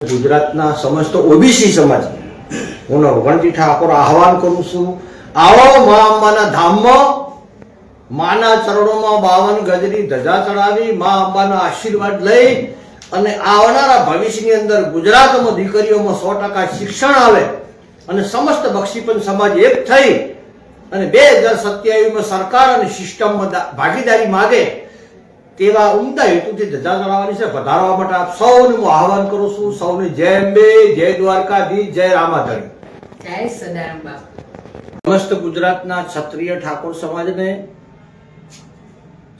ગુજરાતના સમસ્ત ઓબીસી સમાજ, હું નવગણજી ઠાકોર આહવાન કરું છું, આવો મા અંબાના ધામમાં, માના ચરણોમાં બાવન ગજની ધજા ચડાવી મા અંબાના આશીર્વાદ લઈ અને આવનારા ભવિષ્યની અંદર ગુજરાતમાં દીકરીઓમાં સો ટકા શિક્ષણ આવે અને સમસ્ત બક્ષીપન સમાજ એક થઈ અને બે હજાર સત્યાવીસમાં સરકાર અને સિસ્ટમમાં ભાગીદારી માગે તેવા ઉમદા હેતુથી ધજા ચડાવવાની છે વધારવા માટે આપ સૌને હું આહવાન કરું છું. સૌને જય અંબે જય દ્વારકાધીશ જય રામાધણી. જય સદારામ બાપુ. સમસ્ત ગુજરાતના ક્ષત્રિય ઠાકોર સમાજને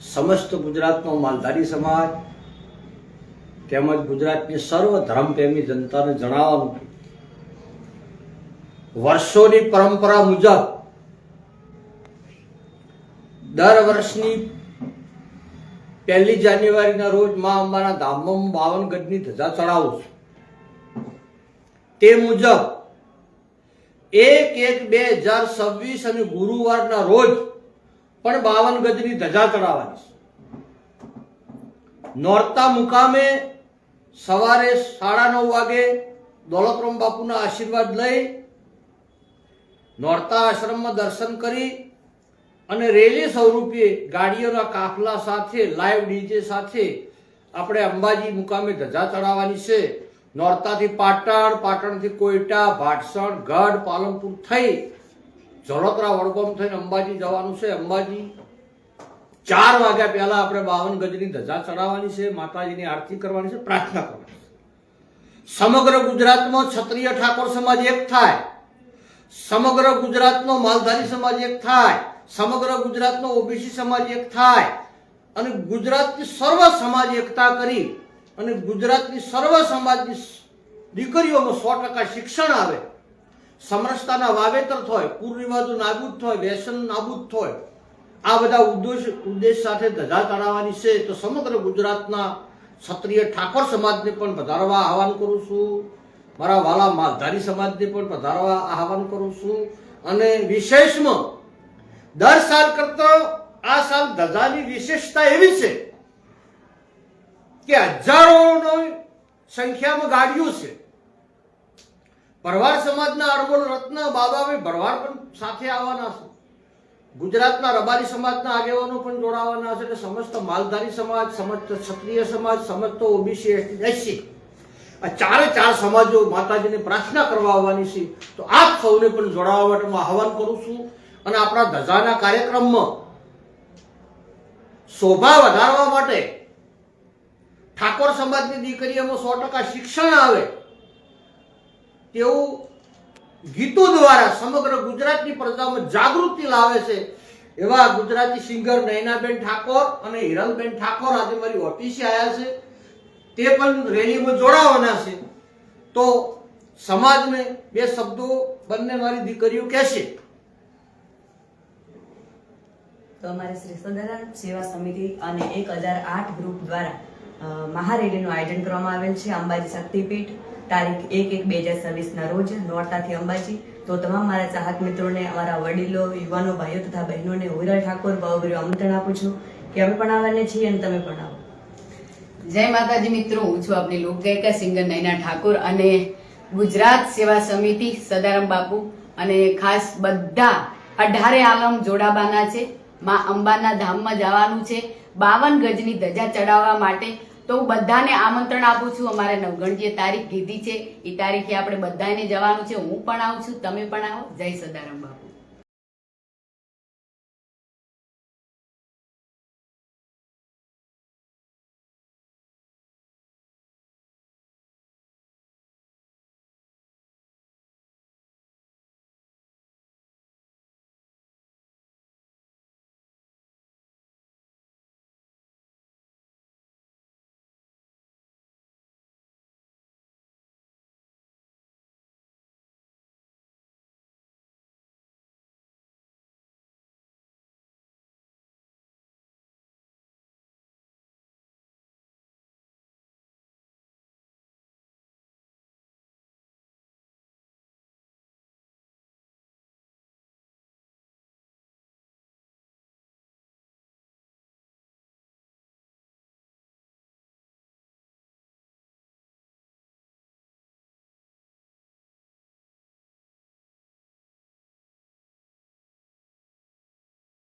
સમસ્ત ગુજરાતનો માલધારી સમાજ તેમજ ગુજરાતની સર્વ ધર્મપ્રેમી જનતાને જણાવવાનું વર્ષોની પરંપરા મુજબ દર વર્ષની પહેલી જાન્યુઆરીના રોજ મા અંબાના ધામમાં બાવન ગજની ધજા ચડાવું છું. તે મુજબ એક એક બે હજાર છવ્વીસ અને ગુરુવારના રોજ પણ બાવન ગજની ધજા ચડાવવાની છે. નોરતા મુકામે સવારે સાડા નવ વાગે દોલતરામ બાપુના આશીર્વાદ લઈ નોરતા આશ્રમમાં દર્શન કરી અને રેલી સ્વરૂપે ગાડીઓના કાફલા સાથે લાઈવ ડીજે સાથે આપણે અંબાજી મુકામે ધજા ચડાવવાની છે. નોરતાથી પાટણ, પાટણથી કોઈટા ભાટસણ, ગઢ, પાલનપુર થઈ જલોત્રા વડગામ થઈને અંબાજી જવાનું છે. અંબાજી ચાર વાગ્યા પહેલા આપણે બાવન ગજની ધજા ચડાવવાની છે. માતાજીની આરતી કરવાની છે. પ્રાર્થના કરવાની સમગ્ર ગુજરાતમાં ક્ષત્રિય ઠાકોર સમાજ એક થાય. સમગ્ર ગુજરાતનો માલધારી સમાજ એક થાય. સમગ્ર ગુજરાતનો ઓબીસી સમાજ એક થાય અને ગુજરાતની સર્વ સમાજ એકતા કરી અને ગુજરાતની સર્વ સમાજની દીકરીઓમાં સો ટકા શિક્ષણ આવે. સમરસતાના વાવેતર થાય કુરિવાજો નાબૂદ થાય, વ્યસન નાબૂદ થાય. આ બધા ઉદ્દેશ ઉદ્દેશ સાથે ધજા ચડાવવાની છે. તો સમગ્ર ગુજરાતના ક્ષત્રિય ઠાકોર સમાજને પણ વધારવા આહવાન કરું છું. મારા વાલા માલધારી સમાજને પણ વધારવા આહવાન કરું છું. અને વિશેષમાં દર સાલ કરતાં આ સાલ ધજાની વિશેષતા એવી છે કે હજારોનો સંખ્યામાં ગાડીઓ છે. ભરવાડ સમાજના અરબોલ રત્ન બાબાભાઈ ભરવાડ પણ સાથે આવવાના છે. ગુજરાતના રબારી સમાજના આગેવાનો પણ જોડાવાના છે. સમસ્ત માલધારી સમાજ, સમસ્ત ક્ષત્રિય સમાજ, સમસ્ત ઓબીસી, એસસી આ ચારે ચાર સમાજો માતાજીને પ્રાર્થના કરવા આવવાની છે. તો આપ સૌને પણ જોડાવા માટે હું આહવાન કરું છું. અને આપણા ધજાના કાર્યક્રમમાં શોભા વધારવા માટે ઠાકોર સમાજની દીકરીઓમાં સો ટકા શિક્ષણ આવે તેવું ગીતો દ્વારા સમગ્ર ગુજરાતની પ્રજામાં જાગૃતિ લાવે છે એવા ગુજરાતી સિંગર નયનાબેન ઠાકોર અને હિરલબેન ઠાકોર આજે મારી ઓફિસે આવ્યા છે. તે પણ રેલીમાં જોડાવાના છે. તો સમાજને બે શબ્દો બંને મારી દીકરીઓ કહેશે. તો અમારે શ્રી સદારામ સેવા સમિતિ અને એક હજાર આઠ ગ્રુપ દ્વારા મહારેલીનું આયોજન કરવામાં આવેલ છે, અંબાજી શક્તિપીઠ, તારીખ એક એક બે હજાર છવ્વીસના રોજ, નોરતાથી અંબાજી. તો તમામ મારા ચાહક મિત્રોને, અમારા વડીલો, યુવાનો, ભાઈઓ તથા બહેનોને ઉરલ ઠાકોર ભાવભર્યું આમંત્રણ આપું છું કે અમે પણ આવવાના છીએ અને તમે પણ આવો. જય માતાજી મિત્રો, હું છું આપની લોકગાયિકા સિંગર નૈના ઠાકોર અને ગુજરાત સેવા સમિતિ સદારામ બાપુ. અને ખાસ બધા અઢારે આલમ જોડાબાના છે. માં અંબાના ધામમાં જવાનું છે. બાવન ગજની ધજા ચડાવવા માટે તો હું બધાને આમંત્રણ આપું છું. અમારે નવગણજીએ તારીખ કીધી છે. એ તારીખે આપણે બધાને જવાનું છે. હું પણ આવું છું. તમે પણ આવો. જય સદારામ બાપુ.